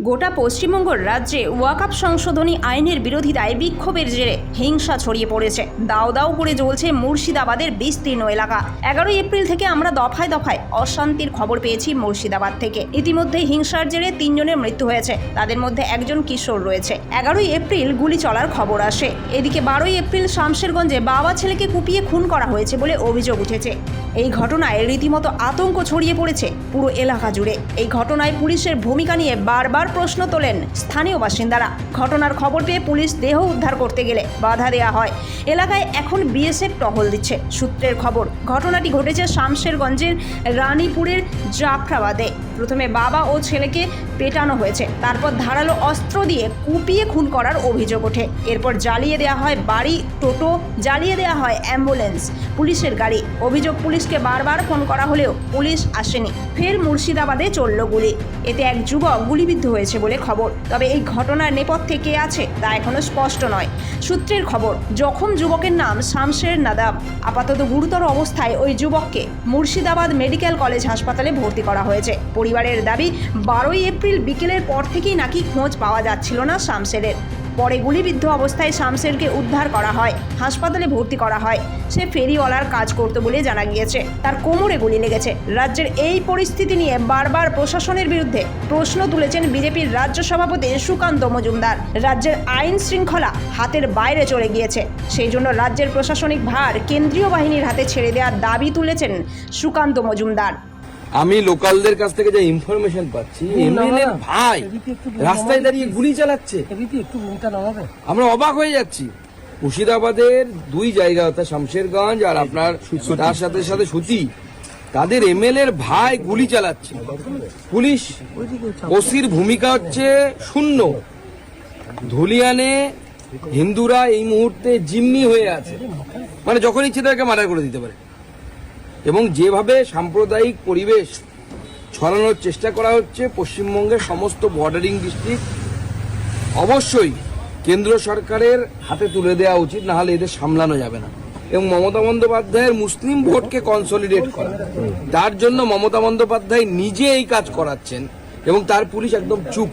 গোটা পশ্চিমবঙ্গ রাজ্যে ওয়াকআপ সংশোধনী আইনের বিরোধিতায় বিক্ষোভের জেরে হিংসা ছড়িয়ে পড়েছে। দাও দাও করে জ্বলছে মুর্শিদাবাদের বিস্তীর্ণ এলাকা। এগারোই এপ্রিল থেকে আমরা দফায় দফায় অশান্তির খবর পেয়েছি মুর্শিদাবাদ থেকে। ইতিমধ্যে হিংসার জেরে তিনজনের মৃত্যু হয়েছে। তাদের মধ্যে একজন কিশোর রয়েছে। এগারোই এপ্রিল গুলি চলার খবর আসে। এদিকে বারোই এপ্রিল শামশেরগঞ্জে বাবা ছেলেকে কুপিয়ে খুন করা হয়েছে বলে অভিযোগ উঠেছে। এই ঘটনায় রীতিমতো আতঙ্ক ছড়িয়ে পড়েছে পুরো এলাকা জুড়ে। এই ঘটনায় পুলিশের ভূমিকা নিয়ে বারবার প্রশ্ন তোলেন স্থানীয় বাসিন্দারা। ঘটনার খবর পেয়ে পুলিশ দেহ উদ্ধার করতে গেলে বাধা দেওয়া হয়। এলাকায় এখন বিএসএফ টহল দিচ্ছে। সূত্রের খবর, ঘটনাটি ঘটেছে শামশেরগঞ্জের রানীপুরের জাফরাবাদে। প্রথমে বাবা ও ছেলেকে পেটানো হয়েছে, তারপর ধারালো অস্ত্র দিয়ে কুপিয়ে খুন করার অভিযোগ ওঠে। এরপর জ্বালিয়ে দেওয়া হয় বাড়ি, টোটো, জ্বালিয়ে দেওয়া হয় অ্যাম্বুলেন্স, পুলিশের গাড়ি। অভিযোগ পুলিশকে বারবার ফোন করা হলেও পুলিশ আসেনি। ফের মুর্শিদাবাদে চলল গুলি। এতে এক যুবক গুলিবিদ্ধ হয়েছে বলে খবর। তবে এই ঘটনার নেপথ্যে কে আছে তা এখনও স্পষ্ট নয়। সূত্রের খবর, জখম যুবকের নাম শামশের নাদাব। আপাতত গুরুতর অবস্থায় ওই যুবককে মুর্শিদাবাদ মেডিকেল কলেজ হাসপাতালে ভর্তি করা হয়েছে। পরিবারের দাবি, বারোই এপ্রিল বিকেলের পর থেকেই নাকি খোঁজ পাওয়া যাচ্ছিল না শামসেরের। পরে গুলিবিদ্ধ অবস্থায় শামসেরকে উদ্ধার করা হয়, হাসপাতালে ভর্তি করা হয়। সে ফেরিওয়ালার কাজ করতো বলে জানা গিয়েছে। তার কোমরে গুলি লেগেছে। রাজ্যের এই পরিস্থিতি নিয়ে বারবার প্রশাসনের বিরুদ্ধে প্রশ্ন তুলেছেন বিজেপির রাজ্য সভাপতি সুকান্ত মজুমদার। রাজ্যের আইন শৃঙ্খলা হাতের বাইরে চলে গিয়েছে। সেই জন্য রাজ্যের প্রশাসনিক ভার কেন্দ্রীয় বাহিনীর হাতে ছেড়ে দেওয়ার দাবি তুলেছেন সুকান্ত মজুমদার। আমি লোকালদের কাছ থেকে যে ইনফরমেশন পাচ্ছি এমএলএ ভাই রাস্তায় দাঁড়িয়ে গুলি চালাচ্ছে। এদিকে একটু ঘুমটা নামাবে। আমরা অবাক হয়ে যাচ্ছি। মুর্শিদাবাদের দুই জায়গা অর্থাৎ শামশেরগঞ্জ আর আপনার তার সাথে সাথে সুতি তাদের এমএলএ এর ভাই গুলি চালাচ্ছে। পুলিশ ওসির ভূমিকা হচ্ছে শূন্য। ধুলিয়ানে হিন্দুরা এই মুহূর্তে জিম্মি হয়ে আছে। মানে যখন ইচ্ছে তাকে মার্ডার করে দিতে পারে। এবং যেভাবে সাম্প্রদায়িক পরিবেশ ছড়ানোর চেষ্টা করা হচ্ছে, পশ্চিমবঙ্গের সমস্ত বর্ডারিং ডিস্ট্রিক্ট অবশ্যই কেন্দ্র সরকারের হাতে তুলে দেওয়া উচিত না হলে এদের সামলানো যাবে না। এবং মমতা বন্দ্যোপাধ্যায়ের মুসলিম ভোটকে কনসলিডেট করা। তার জন্য মমতা বন্দ্যোপাধ্যায় নিজে এই কাজ করাচ্ছেন এবং তার পুলিশ একদম চুপ।